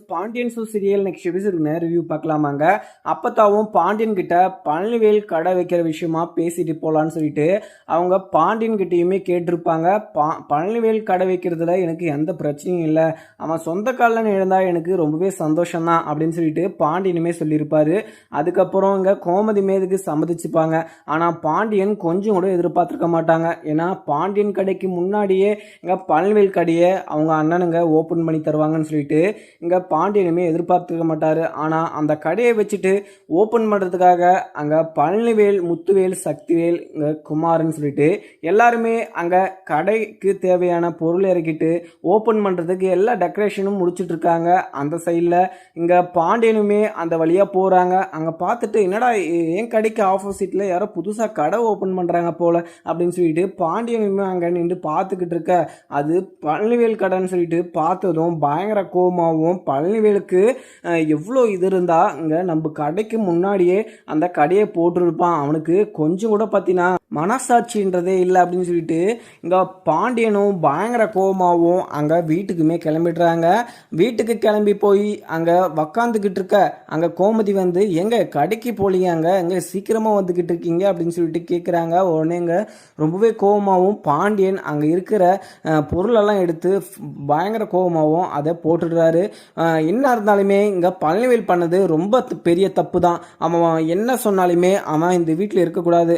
Pandian show serial next எபிசோடுக்கு review பார்க்கலாமாங்க. அப்பத்தாவும் பாண்டியன் கிட்ட பழனிவேல் கடை வைக்கிற விஷயமா பேசிட்டு போகலான்னு சொல்லிட்டு அவங்க பாண்டியன் கிட்டேயுமே கேட்டிருப்பாங்க. பா பழனிவேல் கடை வைக்கிறதுல எனக்கு எந்த பிரச்சனையும் இல்லை. அவன் சொந்த காலில் இருந்தால் எனக்கு ரொம்பவே சந்தோஷம்தான் அப்படின்னு சொல்லிட்டு பாண்டியனுமே சொல்லியிருப்பாரு. அதுக்கப்புறம் இங்கே கோமதி மேதுக்கு சம்மதிச்சுப்பாங்க. ஆனால் பாண்டியன் கொஞ்சம் கூட எதிர்பார்த்துருக்க மாட்டாங்க. ஏன்னா பாண்டியன் கடைக்கு முன்னாடியே இங்கே பழனிவேல் கடையை அவங்க அண்ணனுங்க ஓப்பன் பண்ணி தருவாங்கன்னு சொல்லிட்டு இங்கே பாண்டியனுமே எதிர்பார்த்துக்க மாட்டார். ஆனால் அந்த கடையை வச்சுட்டு ஓப்பன் பண்ணுறதுக்காக அங்கே பழனிவேல் முத்துவேல் சக்திவேல் இங்கே குமார்னு சொல்லிட்டு எல்லாருமே அங்கே கடைக்கு தேவையான பொருள் இறக்கிட்டு ஓப்பன் பண்ணுறதுக்கு எல்லா டெக்கரேஷனும் முடிச்சுட்டு இருக்காங்க. அந்த சைடில் இங்கே பாண்டியனுமே அந்த வழியாக போகிறாங்க அங்கே பார்த்துட்டு என்னடா என் கடைக்கு ஆப்போசிட்டில் யாரோ புதுசாக கடை ஓப்பன் பண்ணுறாங்க போல் அப்படின்னு சொல்லிட்டு பாண்டியனுமே அங்கே நின்று பார்த்துக்கிட்டு இருக்க. அது பழனிவேல் கடைன்னு சொல்லிட்டு பார்த்ததும் பயங்கர கோபமாகவும் பழனிவேலுக்கு எவ்வளோ இது இருந்தால் இங்கே நம்ம கடைக்கு முன்னாடியே அந்த கடையை போட்டிருப்பான். அவனுக்கு கொஞ்சம் கூட பார்த்தீங்கன்னா மனசாட்சின்றதே இல்லை அப்படின்னு சொல்லிட்டு இங்கே பாண்டியனும் பயங்கர கோபமாகவும் அங்கே வீட்டுக்குமே கிளம்பிடுறாங்க. வீட்டுக்கு கிளம்பி போய் அங்கே உக்காந்துக்கிட்டு இருக்க அங்கே கோமதி வந்து எங்கே கடைக்கு போலீங்க அங்கே? எங்கே சீக்கிரமாக வந்துக்கிட்டு இருக்கீங்க? அப்படின்னு சொல்லிட்டு கேட்குறாங்க உடனே இங்கே ரொம்பவே கோபமாகவும் பாண்டியன் அங்கே இருக்கிற பொருளெல்லாம் எடுத்து பயங்கர கோபமாகவும் அதை போட்டுடுறாரு. என்ன இருந்தாலுமே இங்கே பழனிவேல் பண்ணது ரொம்ப பெரிய தப்பு தான் அவன் என்ன சொன்னாலுமே அவன் இந்த வீட்டில் இருக்கக்கூடாது.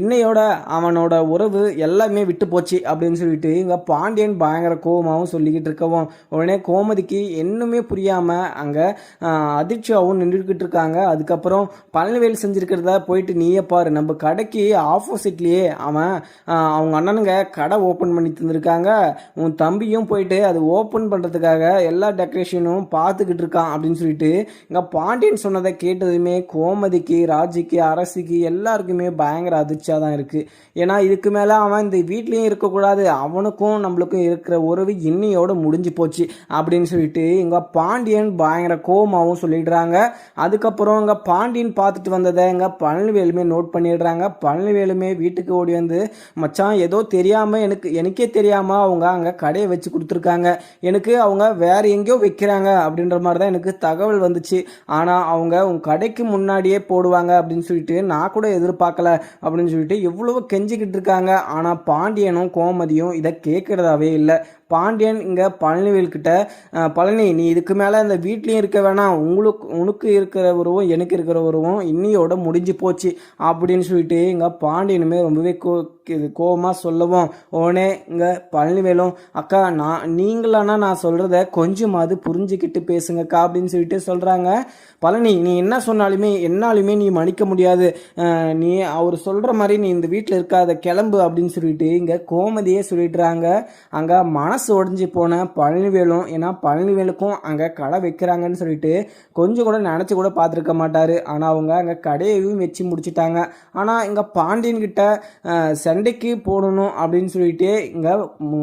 இன்னையோட அவனோட உறவு எல்லாமே விட்டு போச்சு அப்படின்னு சொல்லிட்டு இங்கே பாண்டியன் பயங்கர கோபமாகவும் சொல்லிக்கிட்டு இருக்கவும் உடனே கோமதிக்கு இன்னுமே புரியாமல் அங்கே அதிர்ச்சியாகவும் நின்றுக்கிட்டு இருக்காங்க. அதுக்கப்புறம் பழனிவேல் செஞ்சுருக்கிறத போயிட்டு நீயே பாரு நம்ம கடைக்கு ஆப்போசிட்லேயே அவன் அவங்க அண்ணனுங்க கடை ஓப்பன் பண்ணி தந்திருக்காங்க. உன் தம்பியும் போயிட்டு அது ஓப்பன் பண்ணுறதுக்காக எல்லா டெக்கரேஷனும் பார்த்துக்கிட்டு இருக்கான் அப்படின்னு சொல்லிட்டு இங்கே பாண்டியன் சொன்னதை கேட்டதுமே கோமதிக்கு ராஜிக்கு அரசிக்கு எல்லாருக்குமே பயங்கர அதிர்ச்சியாக தான் இருக்குது ஏன்னா இதுக்கு மேலே அவன் இந்த வீட்லேயும் இருக்கக்கூடாது. அவனுக்கும் நம்மளுக்கும் இருக்கிற உறவு இன்னையோட முடிஞ்சு போச்சு அப்படின்னு சொல்லிட்டு இங்கே பாண்டியன் பயங்கர கோமாவும் சொல்லிடுறாங்க. அதுக்கப்புறம் இங்கே பாண்டியன் பார்த்துட்டு வந்ததை இங்கே பழனிவேலுமே நோட் பண்ணிடுறாங்க. பழனிவேலுமே வீட்டுக்கு ஓடி வந்து மச்சான் ஏதோ தெரியாமல் எனக்கு எனக்கே தெரியாமல் அவங்க அங்கே கடையை வச்சு கொடுத்துருக்காங்க. எனக்கு அவங்க வேறு எங்கேயோ வைக்கிறாங்க. அப்படின்ற மாதிரி தான் எனக்கு தகவல் வந்துச்சு. ஆனால் அவங்க உங்கள் கடைக்கு முன்னாடியே போடுவாங்க அப்படின்னு சொல்லிட்டு நான் கூட எதிர்பார்க்கல அப்படின்னு சொல்லிட்டு எவ்வளவோ கெஞ்சிக்கிட்டு இருக்காங்க. ஆனால் பாண்டியனும் கோமதியும் இதை கேட்குறதாவே இல்லை. பாண்டியன் இங்கே பழனிவேல்கிட்ட பழனி நீ இதுக்கு மேலே இந்த வீட்லேயும் இருக்க வேணாம். உங்களுக்கு உனக்கு இருக்கிற உறவும் எனக்கு இருக்கிற உறவும் இன்னியோட முடிஞ்சு போச்சு. அப்படின்னு சொல்லிட்டு இங்கே பாண்டியனுமே ரொம்பவே கோ இது கோவமாக சொல்லவும். உடனே இங்கே பழனிவேலும் அக்கா நான் நீங்களானா நான் சொல்கிறத கொஞ்சமாவது புரிஞ்சுக்கிட்டு பேசுங்கக்கா அப்படின்னு சொல்லிட்டு சொல்கிறாங்க பழனி நீ என்ன சொன்னாலுமே என்னாலுமே நீ மன்னிக்க முடியாது. நீ அவர் சொல்கிற மாதிரி நீ இந்த வீட்டில் இருக்காத கிளம்பு அப்படின்னு சொல்லிட்டு இங்கே கோமதியே சொல்லிடுறாங்க. அங்கே மன மனசு உடஞ்சி போன பழனிவேலும் ஏன்னா பழனிவேலுக்கும் அங்கே கடை வைக்கிறாங்கன்னு சொல்லிட்டு கொஞ்சம் கூட நினச்சி கூட பார்த்துருக்க மாட்டார். ஆனால் அவங்க அங்கே கடையையும் வச்சு முடிச்சிட்டாங்க. ஆனால் இங்கே பாண்டியன் கிட்ட சண்டைக்கு போடணும் அப்படின்னு சொல்லிட்டு இங்கே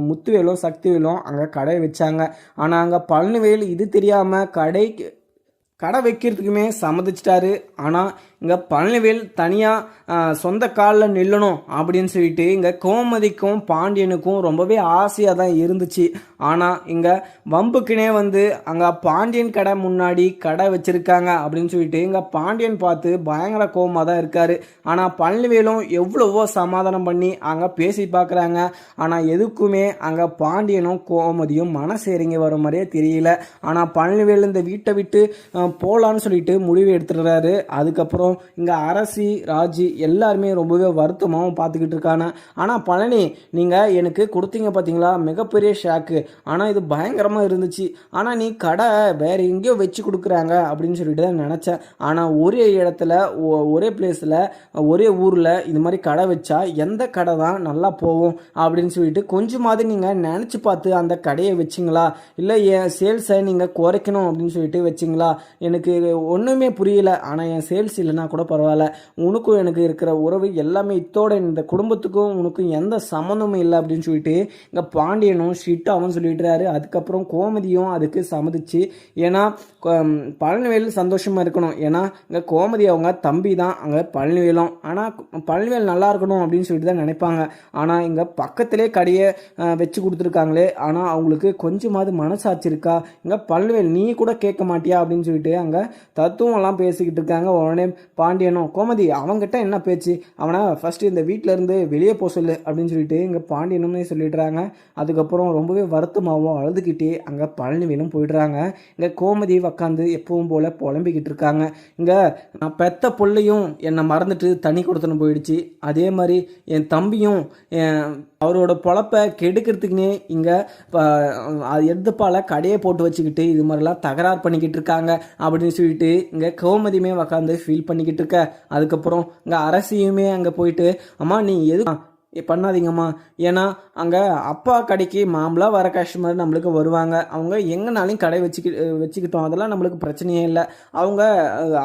முத்துவேலும் சக்திவேலும் அங்கே கடை வச்சாங்க. ஆனால் அங்கே பழனிவேல் இது தெரியாமல் கடைக்கு கடை வைக்கிறதுக்குமே சம்மதிச்சிட்டாரு. ஆனால் இங்கே பழனிவேல் தனியாக சொந்த காலில் நில்லணும் அப்படின்னு சொல்லிட்டு இங்கே கோமதிக்கும் பாண்டியனுக்கும் ரொம்பவே ஆசையாக தான் இருந்துச்சு. ஆனால் இங்கே வம்புக்குனே வந்து அங்கே பாண்டியன் கடை முன்னாடி கடை வச்சுருக்காங்க அப்படின்னு சொல்லிட்டு இங்கே பாண்டியன் பார்த்து பயங்கர கோபமாக தான் இருக்கார். ஆனால் பழனிவேலும் எவ்வளவோ சமாதானம் பண்ணி அங்கே பேசி பார்க்குறாங்க. ஆனால் எதுக்குமே அங்கே பாண்டியனும் கோமதியும் மனசு இறங்கி வர மாதிரியே தெரியல. ஆனால் பழனிவேல் இந்த வீட்டை விட்டு போகலான்னு சொல்லிட்டு முடிவு எடுத்துடுறாரு. அதுக்கப்புறம் இங்கே அரசி ராஜி எல்லாருமே ரொம்பவே வருத்தமாகவும் பார்த்துக்கிட்டு இருக்காங்க. ஆனால் பழனி நீங்கள் எனக்கு கொடுத்தீங்க பார்த்தீங்களா மிகப்பெரிய ஷாக்கு ஆனால் இது பயங்கரமாக இருந்துச்சு. ஆனால் நீ கடை வேறு எங்கேயோ வச்சு கொடுக்குறாங்க அப்படின்னு சொல்லிட்டு தான் நினச்சேன். ஆனால் ஒரே இடத்துல ஒ- ஒரே பிளேஸில் ஒரே ஊரில் இது மாதிரி கடை வச்சா எந்த கடை தான் நல்லா போகும் அப்படின்னு சொல்லிட்டு கொஞ்சமாவது நீங்கள் நினச்சி பார்த்து அந்த கடையை வச்சிங்களா? இல்லை என் சேல்ஸை நீங்கள் குறைக்கணும் அப்படின்னு சொல்லிட்டு வச்சிங்களா? எனக்கு ஒன்றுமே புரியல. ஆனால் என் சேல்ஸ் இல்லை போச்சுன்னா கூட பரவாயில்ல. உனக்கும் எனக்கு இருக்கிற உறவு எல்லாமே இத்தோட இந்த குடும்பத்துக்கும் உனக்கும் எந்த சம்மந்தமும் இல்லை அப்படின்னு சொல்லிட்டு இங்கே பாண்டியனும் ஷிட்டாவும் சொல்லிட்டுறாரு அதுக்கப்புறம் கோமதியும் அதுக்கு சம்மதிச்சு. ஏன்னா பழனிவேல் சந்தோஷமாக இருக்கணும். ஏன்னா இங்கே கோமதி அவங்க தம்பி தான். அங்கே பழனிவேலும். ஆனால் பழனிவேல் நல்லா இருக்கணும் அப்படின்னு சொல்லிட்டு தான் நினைப்பாங்க. ஆனால் இங்கே பக்கத்திலே கடையை வச்சு கொடுத்துருக்காங்களே. ஆனால் அவங்களுக்கு கொஞ்சமாவது மனசாட்சி இருக்கா? இங்கே பழனிவேல் நீ கூட கேட்க மாட்டியா? அப்படின்னு சொல்லிட்டு அங்கே தத்துவம் எல்லாம் பேசிக்கிட்டு இருக்காங்க. உடனே பாண்டியனும் கோமதி அவங்ககிட்ட என்ன பேச்சு? அவனை ஃபஸ்ட்டு இந்த வீட்டிலேருந்து இருந்து வெளியே போக சொல்லு அப்படின்னு சொல்லிட்டு இங்கே பாண்டியனுமே சொல்லிடுறாங்க. அதுக்கப்புறம் ரொம்பவே வருத்தமாகவும் அழுதுகிட்டே அங்கே பழனிவேலும் போயிடுறாங்க. இங்கே கோமதி உக்காந்து எப்பவும் போல் புலம்பிக்கிட்டு இருக்காங்க. இங்கே நான் பெத்த பிள்ளையும் என்னை மறந்துட்டு தனி கொடுத்துன்னு போயிடுச்சு. அதே மாதிரி என் தம்பியும் என் அவரோட பொழப்பை கெடுக்கிறதுக்குனே இங்கே எடுத்துப்பால கடையை போட்டு வச்சுக்கிட்டு இது மாதிரிலாம் தகராறு பண்ணிக்கிட்டு இருக்காங்க அப்படின்னு சொல்லிட்டு இங்கே கோமதியுமே உக்காந்து ஃபீல் பண்ணி பண்ணிக்கிட்டு இருக்க. அதுக்கப்புறம் இங்கே அரசியுமே அங்கே போயிட்டு அம்மா நீ எது பண்ணாதீங்கம்மா. ஏன்னா அங்கே அப்பா கடைக்கு மாம்பழம் வர கஸ்டமர் நம்மளுக்கு வருவாங்க. அவங்க எங்கேனாலையும் கடை வச்சுக்கி வச்சுக்கிட்டோம். அதெல்லாம் நம்மளுக்கு பிரச்சனையே இல்லை. அவங்க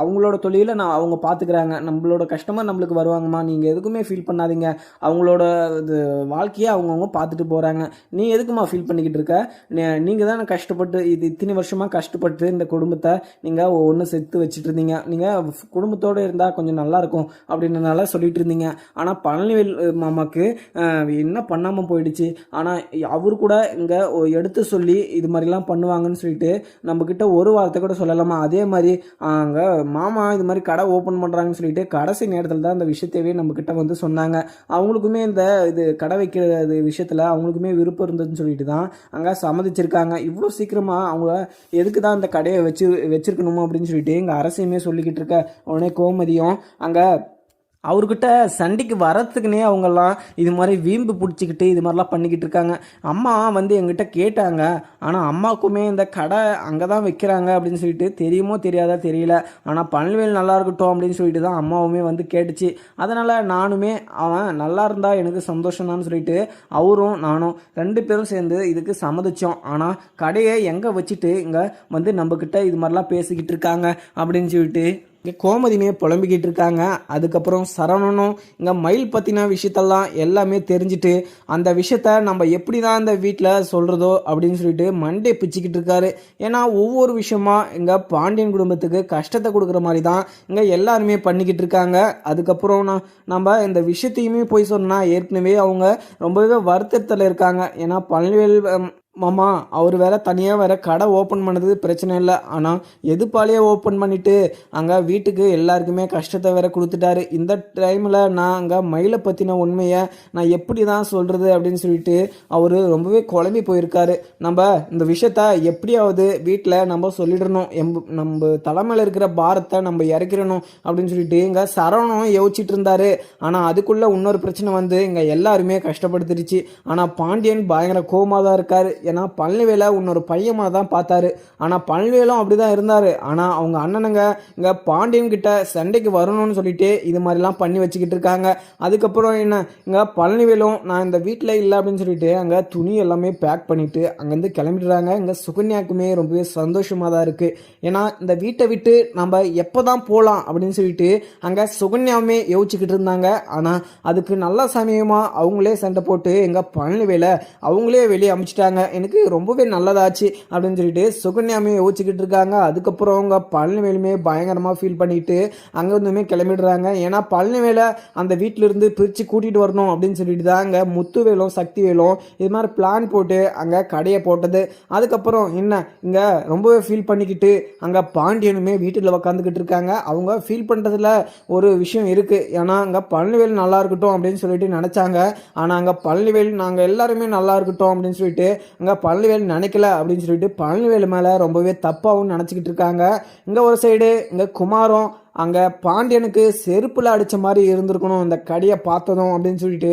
அவங்களோட தொழிலை நான் அவங்க பார்த்துக்கிறாங்க நம்மளோட கஸ்டமர் நம்மளுக்கு வருவாங்கம்மா. நீங்கள் எதுக்குமே ஃபீல் பண்ணாதீங்க. அவங்களோட இது வாழ்க்கையை அவங்கவுங்க பார்த்துட்டு போகிறாங்க நீ எதுக்குமா ஃபீல் பண்ணிக்கிட்டு இருக்க? நீங்கள் தானே கஷ்டப்பட்டு இது இத்தனை வருஷமாக கஷ்டப்பட்டு இந்த குடும்பத்தை நீங்கள் ஒன்று சேர்த்து வச்சுட்டு இருந்தீங்க நீங்கள் குடும்பத்தோடு இருந்தால் கொஞ்சம் நல்லாயிருக்கும் அப்படின்றதுனால அப்படின்றனால சொல்லிட்டு இருந்தீங்க ஆனால் பழனிவேல் மாமாக்கு அஹ், என்ன பண்ணாமல் போயிடுச்சு? ஆனால் அவர் கூட இங்கே எடுத்து சொல்லி இது மாதிரிலாம் பண்ணுவாங்கன்னு சொல்லிட்டு நம்மக்கிட்ட ஒரு வார்த்தை கூட சொல்லலாமா? அதே மாதிரி அங்கே மாமா இது மாதிரி கடை ஓப்பன் பண்ணுறாங்கன்னு சொல்லிட்டு கடைசி நேரத்தில் தான் அந்த விஷயத்தையே நம்மக்கிட்ட வந்து சொன்னாங்க. அவங்களுக்குமே இந்த இது கடை வைக்கிறது விஷயத்தில் அவங்களுக்குமே விருப்பம் இருந்ததுன்னு சொல்லிட்டு தான் அங்கே சம்மதிச்சிருக்காங்க. இவ்வளோ சீக்கிரமாக அவங்க எதுக்கு தான் இந்த கடையை வச்சு வச்சுருக்கணுமோ அப்படின்னு சொல்லிட்டு எங்கள் அரசையுமே சொல்லிக்கிட்டு இருக்க உடனே கோமதியும் அங்கே அவர்கிட்ட சண்டைக்கு வரத்துக்குனே அவங்கெல்லாம் இது மாதிரி வீம்பு பிடிச்சிக்கிட்டு இது மாதிரிலாம் பண்ணிக்கிட்டு இருக்காங்க. அம்மா வந்து எங்கிட்ட கேட்டாங்க. ஆனால் அம்மாவுக்குமே இந்த கடை அங்கே தான் வைக்கிறாங்க அப்படின்னு சொல்லிட்டு தெரியுமோ தெரியாதா தெரியல. ஆனால் பல்வேல் நல்லா இருக்கட்டும் அப்படின்னு சொல்லிட்டு தான் அம்மாவுமே வந்து கேட்டுச்சு. அதனால் நானுமே அவன் நல்லா இருந்தால் எனக்கு சந்தோஷம் தான் சொல்லிட்டு அவரும் நானும் ரெண்டு பேரும் சேர்ந்து இதுக்கு சம்மதிச்சோம். ஆனால் கடையை எங்கே வச்சுட்டு இங்கே வந்து நம்மக்கிட்ட இது மாதிரிலாம் பேசிக்கிட்டு இருக்காங்க அப்படின்னு சொல்லிட்டு இங்கே கோமதியுமே புலம்பிக்கிட்டு இருக்காங்க. அதுக்கப்புறம் சரவணனும் இங்கே மயில் பற்றின விஷயத்தெல்லாம் எல்லாமே தெரிஞ்சுட்டு அந்த விஷயத்த நம்ம எப்படி தான் இந்த வீட்டில் சொல்கிறதோ அப்படின்னு சொல்லிட்டு மண்டே பிச்சுக்கிட்டு இருக்காரு. ஏன்னா ஒவ்வொரு விஷயமா இங்கே பாண்டியன் குடும்பத்துக்கு கஷ்டத்தை கொடுக்குற மாதிரி தான் இங்கே எல்லாருமே பண்ணிக்கிட்டு இருக்காங்க. அதுக்கப்புறம் நான் நம்ம இந்த விஷயத்தையுமே போய் சொன்னால் ஏற்கனவே அவங்க ரொம்பவே வருத்தத்தில் இருக்காங்க. ஏன்னா பழனிவேல் மாமா அவர் வேற தனியாக வேற கடை ஓப்பன் பண்ணது பிரச்சனை இல்லை. ஆனால் எதுப்பாலேயே ஓப்பன் பண்ணிட்டு அங்கே வீட்டுக்கு எல்லாருக்குமே கஷ்டத்தை வேற கொடுத்துட்டாரு. இந்த டைமில் நான் அங்கே மயிலை பற்றின உண்மையை நான் எப்படி தான் சொல்கிறது அப்படின்னு சொல்லிட்டு அவர் ரொம்பவே குழம்பி போயிருக்காரு. நம்ம இந்த விஷயத்த எப்படியாவது வீட்டில் நம்ம சொல்லிடணும். எம் நம்ம தலைமையில் இருக்கிற பாரத்தை நம்ம இறக்கிடணும் அப்படின்னு சொல்லிட்டு இங்கே சரவணம் யோசிச்சுட்டு இருந்தாரு. ஆனால் அதுக்குள்ளே இன்னொரு பிரச்சனை வந்து இங்கே எல்லாருமே கஷ்டப்படுத்திடுச்சு. ஆனால் பாண்டியன் பயங்கர கோமா தான் இருக்காரு. ஏன்னா பழனிவேலை இன்னொரு பையமாக தான் பார்த்தாரு. ஆனால் பழனிவேலும் அப்படி தான் இருந்தார். ஆனால் அவங்க அண்ணனுங்க இங்கே பாண்டியன் கிட்ட சண்டைக்கு வரணும்னு சொல்லிட்டு இது மாதிரிலாம் பண்ணி வச்சுக்கிட்டு இருக்காங்க. அதுக்கப்புறம் என்ன? இங்கே பழனிவேலும் நான் இந்த வீட்டில் இல்லை அப்படின்னு சொல்லிட்டு அங்கே துணி எல்லாமே பேக் பண்ணிவிட்டு அங்கேருந்து கிளம்பிடுறாங்க. இங்கே சுகன்யாக்குமே ரொம்பவே சந்தோஷமாக தான் இருக்குது ஏன்னா இந்த வீட்டை விட்டு நம்ம எப்போ தான் போகலாம் அப்படின்னு சொல்லிட்டு அங்கே சுகன்யாவுமே யோசிச்சுக்கிட்டு இருந்தாங்க. ஆனால் அதுக்கு நல்ல சமயமாக அவங்களே சண்டை போட்டு எங்கள் பழனிவேலை அவங்களே வெளியே அமைச்சிட்டாங்க. எனக்கு ரொம்பவே நல்லதாச்சு அப்படின்னு சொல்லிட்டு சுகன்யாமே யோசிச்சுக்கிட்டு இருக்காங்க. அதுக்கப்புறம் அவங்க பழனிவேலுமே பயங்கரமாக ஃபீல் பண்ணிட்டு அங்கேருந்துமே கிளம்பிடுறாங்க. ஏன்னா பழனிவேலை அந்த வீட்டிலிருந்து பிரித்து கூட்டிகிட்டு வரணும் அப்படின்னு சொல்லிட்டு தான் அங்கே முத்துவேலும் சக்திவேலும் இது மாதிரி பிளான் போட்டு அங்கே கடையை போட்டது. அதுக்கப்புறம் என்ன? இங்கே ரொம்பவே ஃபீல் பண்ணிக்கிட்டு அங்கே பாண்டியனுமே வீட்டில் உக்காந்துக்கிட்டு இருக்காங்க. அவங்க ஃபீல் பண்ணுறதுல ஒரு விஷயம் இருக்குது ஏன்னா அங்கே பழனிவேல் நல்லா இருக்கட்டும் அப்படின்னு சொல்லிட்டு நினச்சாங்க. ஆனால் அங்கே பழனிவேல் நாங்கள் எல்லாருமே நல்லா இருக்கட்டும் அப்படின்னு சொல்லிட்டு இங்கே பழனிவேல் நினைக்கல அப்படின்னு சொல்லிட்டு பழனிவேல் மேலே ரொம்பவே தப்பாகவும் நினச்சிக்கிட்டு இருக்காங்க. இங்கே ஒரு சைடு இங்கே குமாரம் அங்கே பாண்டியனுக்கு செருப்பில் அடித்த மாதிரி இருந்திருக்கணும் இந்த கடையை பார்த்ததும் அப்படின்னு சொல்லிட்டு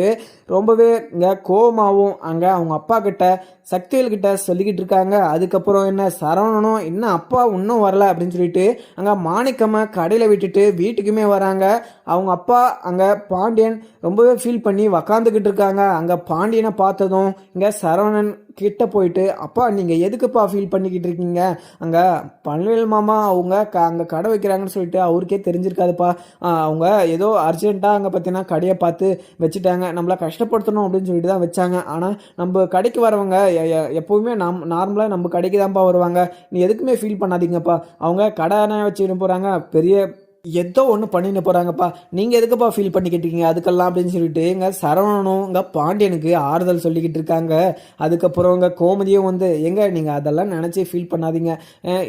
ரொம்பவே இங்கே கோவமாகவும் அங்கே அவங்க அப்பா கிட்ட சக்திவேல் சொல்லிக்கிட்டு இருக்காங்க. அதுக்கப்புறம் என்ன சரவணனும் இன்னும் அப்பா இன்னும் வரல? அப்படின்னு சொல்லிட்டு அங்கே மாணிக்கம்மா கடையில் விட்டுட்டு வீட்டுக்குமே வராங்க. அவங்க அப்பா அங்கே பாண்டியன் ரொம்பவே ஃபீல் பண்ணி உக்காந்துக்கிட்டு இருக்காங்க. அங்கே பாண்டியனை பார்த்ததும் இங்கே சரவணன் கிட்ட போயிட்டு அப்பா நீங்கள் எதுக்குப்பா ஃபீல் பண்ணிக்கிட்டு இருக்கீங்க? அங்கே பழனிவேல் மாமா அவங்க க அங்கே கடை வைக்கிறாங்கன்னு சொல்லிட்டு அவருக்கே அவங்களுக்கே தெரிஞ்சிருக்காதுப்பா. அவங்க ஏதோ அர்ஜென்ட்டாக அங்கே பார்த்தீங்கன்னா கடையை பார்த்து வச்சுட்டாங்க. நம்மளை கஷ்டப்படுத்தணும் அப்படின்னு சொல்லிட்டு தான் வச்சாங்க. ஆனால் நம்ம கடைக்கு வரவங்க எ- எப்போவுமே நம் நார்மலாக நம்ம கடைக்கு தான்ப்பா வருவாங்க. நீ எதுக்குமே ஃபீல் பண்ணாதீங்கப்பா. அவங்க கடை வச்சுட்டு போகிறாங்க பெரிய ஏதோ ஒன்று பண்ணிட்டு போகிறாங்கப்பா நீங்கள் எதுக்குப்பா ஃபீல் பண்ணிக்கிட்டு இருக்கீங்க? அதுக்கெல்லாம் அப்படின்னு சொல்லிட்டு எங்கள் சரவணனும் இங்கே பாண்டியனுக்கு ஆறுதல் சொல்லிக்கிட்டு இருக்காங்க. அதுக்கப்புறம் இங்கே கோமதியும் வந்து எங்க நீங்கள் அதெல்லாம் நினச்சி ஃபீல் பண்ணாதீங்க.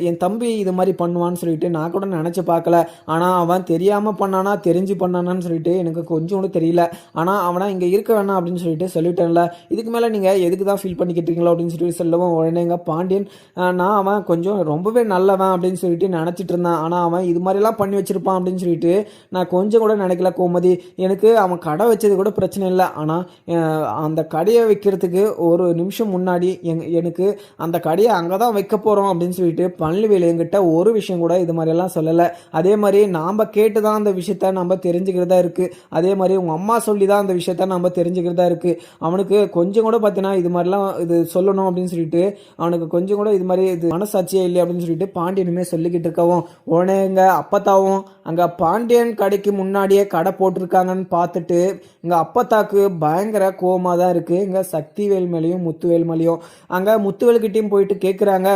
என் தம்பி இது மாதிரி பண்ணுவான்னு சொல்லிட்டு நான் கூட நினச்சி பார்க்கல. ஆனால் அவன் தெரியாமல் பண்ணானா தெரிஞ்சு பண்ணானான்னு சொல்லிட்டு எனக்கு கொஞ்சம் கூட தெரியல. ஆனால் அவனா இங்கே இருக்க வேணாம் அப்படின்னு சொல்லிட்டு சொல்லிட்டேன்ல. இதுக்கு மேலே நீங்கள் எதுக்கு தான் ஃபீல் பண்ணிக்கிட்டு இருக்கீங்களோ? அப்படின்னு சொல்லிட்டு சொல்லவும் உடனே எங்கள் பாண்டியன் நான் அவன் கொஞ்சம் ரொம்பவே நல்லவன் அப்படின்னு சொல்லிட்டு நினச்சிட்டு இருந்தான். ஆனால் அவன் இது மாதிரிலாம் பண்ணி வச்சிருப்பான். அப்படின்னு சொல்லிட்டு நான் கொஞ்சம் கூட நினைக்கல கோமதி. எனக்கு அவன் கடை வச்சது கூட பிரச்சனை இல்லை. ஆனால் அந்த கடையை வைக்கிறதுக்கு ஒரு நிமிஷம் முன்னாடி எங் எனக்கு அந்த கடையை அங்கே தான் வைக்க போகிறோம் அப்படின்னு சொல்லிட்டு பழனிவேலு என்கிட்ட ஒரு விஷயம் கூட இது மாதிரியெல்லாம் சொல்லலை. அதே மாதிரி நாம் கேட்டு தான் அந்த விஷயத்த நம்ம தெரிஞ்சுக்கிறதா இருக்குது அதே மாதிரி உங்கள் அம்மா சொல்லி தான் அந்த விஷயத்த நம்ம தெரிஞ்சுக்கிறதா இருக்குது அவனுக்கு கொஞ்சம் கூட பார்த்தீங்கன்னா இது மாதிரிலாம் இது சொல்லணும் அப்படின்னு சொல்லிட்டு அவனுக்கு கொஞ்சம் கூட இது மாதிரி இது மனசாட்சியே இல்லை அப்படின்னு சொல்லிட்டு பாண்டியனுமே சொல்லிக்கிட்டு இருக்கவும் உடனே எங்கள் அப்பத்தாவும் அங்கே பாண்டியன் கடைக்கு முன்னாடியே கடை போட்டிருக்காங்கன்னு பார்த்துட்டு இங்கே அப்பத்தாக்கு பயங்கர கோவமாக தான் இருக்குது இங்கே சக்திவேல் மேலேயும் முத்துவேல் மேலேயும். அங்கே முத்துவேல்கிட்டையும் போயிட்டு கேட்குறாங்க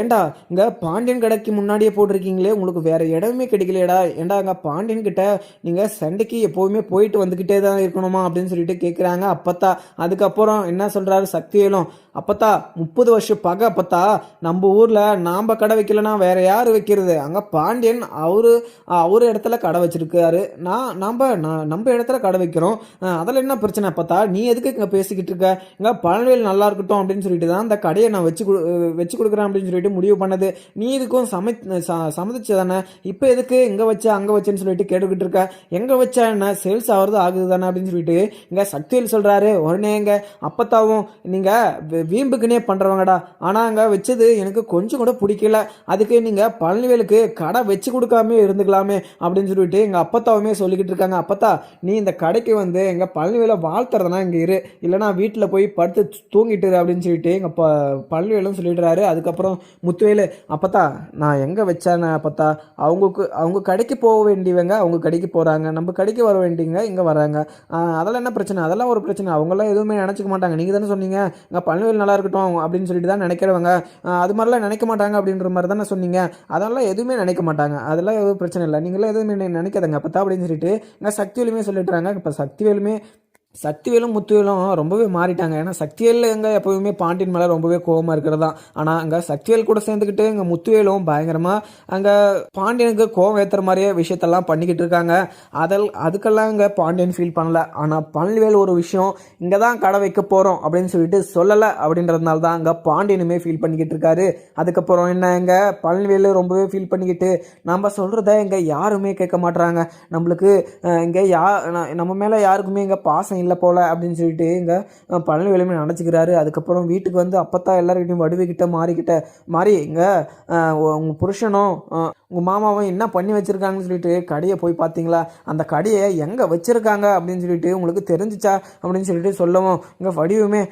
ஏண்டா இங்கே பாண்டியன் கடைக்கு முன்னாடியே போட்டிருக்கீங்களே? உங்களுக்கு வேறு இடமே கிடைக்கலையடா. ஏண்டா அங்கே பாண்டியன் கிட்ட நீங்கள் சண்டைக்கு எப்போவுமே போயிட்டு வந்துக்கிட்டே தான் இருக்கணுமா? அப்படின்னு சொல்லிட்டு கேட்குறாங்க அப்பத்தா. அதுக்கப்புறம் என்ன சொல்கிறாரு சக்திவேலும் அப்பத்தா முப்பது வருஷம் பகை அப்பத்தா. நம்ம ஊரில் நாம் கடை வைக்கலனா வேற யார் வைக்கிறது? அங்கே பாண்டியன் அவரு அவர் இடத்துல கடை வச்சிருக்காரு. நான் நம்ம நான் நம்ம இடத்துல கடை வைக்கிறோம். அதில் என்ன பிரச்சனை அப்பத்தா? நீ எதுக்கு இங்கே பேசிக்கிட்டு இருக்க? இங்கே பழனிவேல் நல்லா இருக்கட்டும் அப்படின்னு சொல்லிட்டு தான் அந்த கடையை நான் வச்சு கொடு வச்சு கொடுக்குறேன் அப்படின்னு சொல்லிட்டு முடிவு பண்ணது. நீ இதுக்கும் சமை ச- சம்மதிச்சு தானே இப்போ எதுக்கு இங்கே வச்ச அங்கே வச்சேன்னு சொல்லிட்டு கேட்டுக்கிட்டு இருக்க? எங்கே வச்சா என்ன? சேல்ஸ் ஆகிறது ஆகுது தானே அப்படின்னு சொல்லிட்டு இங்கே சக்தியில் சொல்கிறாரு உடனே இங்கே அப்பத்தாவும் நீங்கள் வீம்புக்குனே பண்ணுறவங்கடா ஆனால் அங்கே வச்சது எனக்கு கொஞ்சம் கூட பிடிக்கல. அதுக்கு நீங்கள் பழனிவேலுக்கு கடை வச்சு கொடுக்காம இருந்துக்கலாமே அப்படின்னு சொல்லிட்டு எங்கள் அப்பத்தாவுமே சொல்லிக்கிட்டு இருக்காங்க. அப்பத்தா நீ இந்த கடைக்கு வந்து எங்கள் பழனிவேலை வாழ்த்துறதுனா இங்கே இரு. இல்லைனா வீட்டில் போய் படுத்து தூங்கிட்டுரு அப்படின்னு சொல்லிட்டு எங்கள் ப பழனிவேலும் சொல்லிடுறாரு. அதுக்கப்புறம் முத்துவேலு அப்பத்தா நான் எங்கே வச்சேன்னு அப்பத்தா? அவங்களுக்கு அவங்க கடைக்கு போக வேண்டியவங்க அவங்க கடைக்கு போகிறாங்க நம்ம கடைக்கு வர வேண்டியவங்க இங்கே வராங்க. அதெல்லாம் என்ன பிரச்சனை? அதெல்லாம் ஒரு பிரச்சனை. அவங்களாம் எதுவுமே நினச்சிக்க மாட்டாங்க. நீங்கள் தானே சொன்னீங்க. எங்கள் பழனிவேல் நல்லா இருக்கட்டும் அப்படின்னு சொல்லிட்டு தான் நினைக்கிறவங்க. அது மாதிரிலாம் நினைக்க மாட்டாங்க அப்படின்ற மாதிரி தானே சொன்னீங்க. அதெல்லாம் எதுவுமே நினைக்க மாட்டாங்க. அதெல்லாம் எதுவும் பிரச்சனை இல்லை. நீங்களாம் எதுவுமே நினைக்காதங்க. அப்போ அப்படின்னு சொல்லிட்டு இங்கே சக்திவேலுமே சொல்லிட்டுறாங்க. இப்போ சக்திவேலுமே சக்திவேலும் முத்துவேலும் ரொம்பவே மாறிட்டாங்க. ஏன்னா சக்திவேல் எங்கே எப்போவுமே பாண்டியன் மேலே ரொம்பவே கோவமாக இருக்கிறதா? ஆனால் அங்கே சக்திவேல் கூட சேர்ந்துக்கிட்டு இங்கே முத்துவேலும் பயங்கரமாக அங்கே பாண்டியனுக்கு கோவம் ஏற்றுற மாதிரியே விஷயத்தெல்லாம் பண்ணிக்கிட்டு இருக்காங்க. அதில் அதுக்கெல்லாம் இங்கே பாண்டியன் ஃபீல் பண்ணல. ஆனால் பழனிவேல் ஒரு விஷயம் இங்கே தான் கடை வைக்க போகிறோம் அப்படின்னு சொல்லிட்டு சொல்லலை அப்படின்றதுனால தான் அங்கே பாண்டியனுமே ஃபீல் பண்ணிக்கிட்டு இருக்காரு. அதுக்கப்புறம் என்ன இங்கே பழனிவேலு ரொம்பவே ஃபீல் பண்ணிக்கிட்டு நம்ம சொல்கிறத இங்கே யாருமே கேட்க மாட்டுறாங்க நம்மளுக்கு இங்கே யா நம்ம மேலே யாருக்குமே இங்கே பாசம் இல்லை போல அப்படின்னு சொல்லிட்டு இங்கே பழனிவேலுமே நினச்சிக்கிறாரு அதுக்கப்புறம் வீட்டுக்கு வந்து அப்பத்தான் எல்லாருக்கிட்டையும் வடிவுக்கிட்ட மாறிக்கிட்ட மாறி இங்கே உங்கள் புருஷனும் உங்கள் மாமாவும் என்ன பண்ணி வச்சுருக்காங்கன்னு சொல்லிட்டு கடையை போய் பார்த்தீங்களா? அந்த கடையை எங்கே வச்சுருக்காங்க அப்படின்னு சொல்லிட்டு உங்களுக்கு தெரிஞ்சிச்சா? அப்படின்னு சொல்லிட்டு சொல்லவும் இங்கே வடிவுமே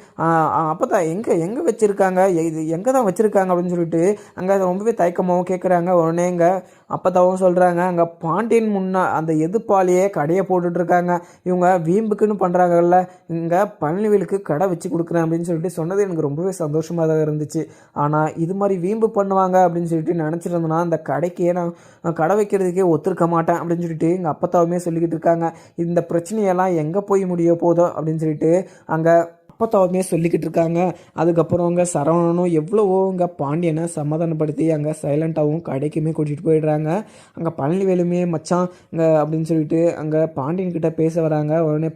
அப்போ தான் எங்கே எங்கே வச்சுருக்காங்க? இது எங்கே தான் வச்சுருக்காங்க அப்படின்னு சொல்லிட்டு அங்கே ரொம்பவே தயக்கமாகவும் கேட்குறாங்க உடனே இங்கே அப்பத்தாவும் சொல்கிறாங்க அங்கே பாண்டியன் முன்னா அந்த எதிர்ப்பாலேயே கடையை போட்டுட்ருக்காங்க. இவங்க வீம்புக்குன்னு பண்ணுறாங்கல்ல இங்கே பழனிவேலுக்கு கடை வச்சு கொடுக்குறேன் அப்படின்னு சொல்லிட்டு சொன்னது எனக்கு ரொம்பவே சந்தோஷமாக தான் இருந்துச்சு. ஆனால் இது மாதிரி வீம்பு பண்ணுவாங்க அப்படின்னு சொல்லிட்டு நினச்சிருந்தேன்னா அந்த கடைக்கே நான் நான் கடை வைக்கிறதுக்கே ஒத்துருக்க மாட்டேன் அப்படின்னு சொல்லிட்டு எங்கள் அப்பத்தாவுமே சொல்லிக்கிட்டு இருக்காங்க. இந்த பிரச்சனையெல்லாம் எங்கே போய் முடிய போதோ அப்படின்னு சொல்லிட்டு அங்கே அப்பத்தாவுமே சொல்லிக்கிட்டு இருக்காங்க. அதுக்கப்புறம் அங்கே சரவணனும் எவ்வளவோ இங்கே பாண்டியனை சமாதானப்படுத்தி அங்கே சைலண்ட்டாகவும் கடைக்குமே கூட்டிகிட்டு போயிடுறாங்க. அங்கே பழனிவேலுமே மச்சான் இங்கே அப்படின்னு சொல்லிட்டு அங்கே பாண்டியன்கிட்ட பேச வராங்க. உடனே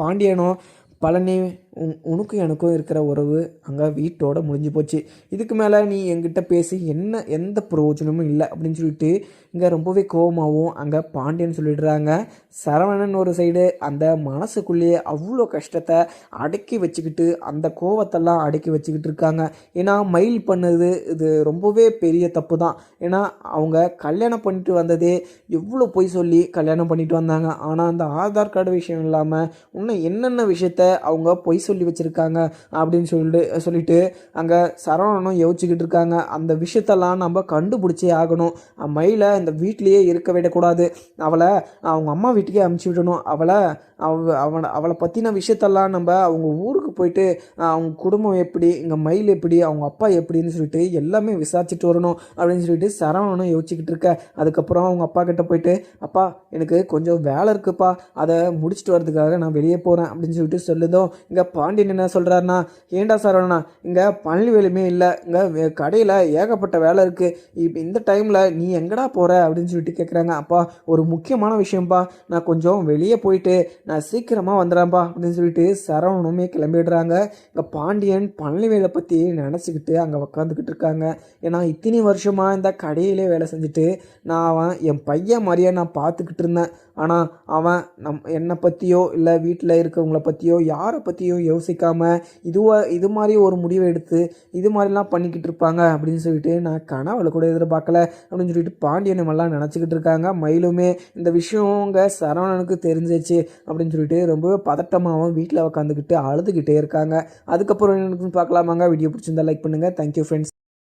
பாண்டியனும் பழனி உனக்கும் எனக்கும் இருக்கிற உறவு அங்கே வீட்டோட முடிஞ்சு போச்சு. இதுக்கு மேலே நீ என்கிட்ட பேசி என்ன எந்த பிரயோஜனமும் இல்லை அப்படின்னு சொல்லிட்டு இங்கே ரொம்பவே கோவமாகவும் அங்கே பாண்டியன் சொல்லிடுறாங்க. சரவணன் ஒரு சைடு அந்த மனசுக்குள்ளேயே அவ்வளோ கஷ்டத்தை அடக்கி வச்சுக்கிட்டு அந்த கோவத்தெல்லாம் அடக்கி வச்சுக்கிட்டு இருக்காங்க. ஏன்னா மயில் பண்ணது இது ரொம்பவே பெரிய தப்பு தான் ஏன்னா அவங்க கல்யாணம் பண்ணிட்டு வந்ததே எவ்வளோ பொய் சொல்லி கல்யாணம் பண்ணிட்டு வந்தாங்க. ஆனால் அந்த ஆதார் கார்டு விஷயம் இல்லாமல் இன்னும் என்னென்ன விஷயத்த அவங்க பொய் பொய் சொல்லி வச்சுருக்காங்க அப்படின்னு சொல்லிட்டு சொல்லிட்டு அங்கே சரவணனும் யோசிச்சுக்கிட்டு இருக்காங்க. அந்த விஷயத்தெல்லாம் நம்ம கண்டுபிடிச்சே ஆகணும். மயிலை இந்த வீட்லேயே இருக்க விடக்கூடாது. அவளை அவங்க அம்மா வீட்டுக்கே அமுச்சு விடணும். அவளை அவ அவனை அவளை பற்றின விஷயத்தெல்லாம் நம்ம அவங்க ஊருக்கு போயிட்டு அவங்க குடும்பம் எப்படி இங்கே மயில் எப்படி அவங்க அப்பா எப்படின்னு சொல்லிட்டு எல்லாமே விசாரிச்சுட்டு வரணும் அப்படின்னு சொல்லிட்டு சரவணனும் யோசிச்சுக்கிட்டு இருக்க. அதுக்கப்புறம் அவங்க அப்பா கிட்ட போயிட்டு அப்பா எனக்கு கொஞ்சம் வேலை இருக்குப்பா. அதை முடிச்சுட்டு வரதுக்காக நான் வெளியே போகிறேன் அப்படின்னு சொல்லிட்டு சொல்லுதோ இங்கே பாண்டியன் என்ன சொல்கிறாருன்னா ஏண்டா சரவணா இங்கே பழனி வேலையுமே இல்லை இங்கே கடையில் ஏகப்பட்ட வேலை இருக்குது இப்போ இந்த டைமில் நீ எங்கடா போகிற அப்படின்னு சொல்லிட்டு கேட்குறாங்க அப்பா ஒரு முக்கியமான விஷயம்ப்பா நான் கொஞ்சம் வெளியே போயிட்டு நான் சீக்கிரமாக வந்துடுறேன்ப்பா அப்படின்னு சொல்லிட்டு சரவணனுமே கிளம்பிடுறாங்க. இங்கே பாண்டியன் பழனி வேலை பற்றி நினச்சிக்கிட்டு அங்கே உக்காந்துக்கிட்டு இருக்காங்க. ஏன்னா இத்தனை வருஷமாக இந்த கடையிலே வேலை செஞ்சுட்டு நான் அவன் என் பையன் மாதிரியே நான் பார்த்துக்கிட்டு இருந்தேன். ஆனால் அவன் நம் என்னை பற்றியோ இல்லை வீட்டில் இருக்கவங்கள பற்றியோ யாரை பற்றியோ யோசிக்காமல் இதுவா இது மாதிரி ஒரு முடிவை எடுத்து இது மாதிரிலாம் பண்ணிக்கிட்டு இருப்பாங்க அப்படின்னு சொல்லிட்டு நான் கனவுல கூட எதிர்பார்க்கல அப்படின்னு சொல்லிட்டு பாண்டியன் எல்லாம் நினச்சிக்கிட்டு இருக்காங்க. மயிலுமே இந்த விஷயங்க சரவணனுக்கு தெரிஞ்சிச்சு அப்படின்னு சொல்லிட்டு ரொம்பவே பதட்டமாகவும் வீட்டில் உட்காந்துக்கிட்டு அழுதுகிட்டே இருக்காங்க. அதுக்கப்புறம் என்னன்னு பார்க்கலாமாங்க? வீடியோ பிடிச்சிருந்தா லைக் பண்ணுங்கள் தேங்க்யூ ஃப்ரெண்ட்ஸ்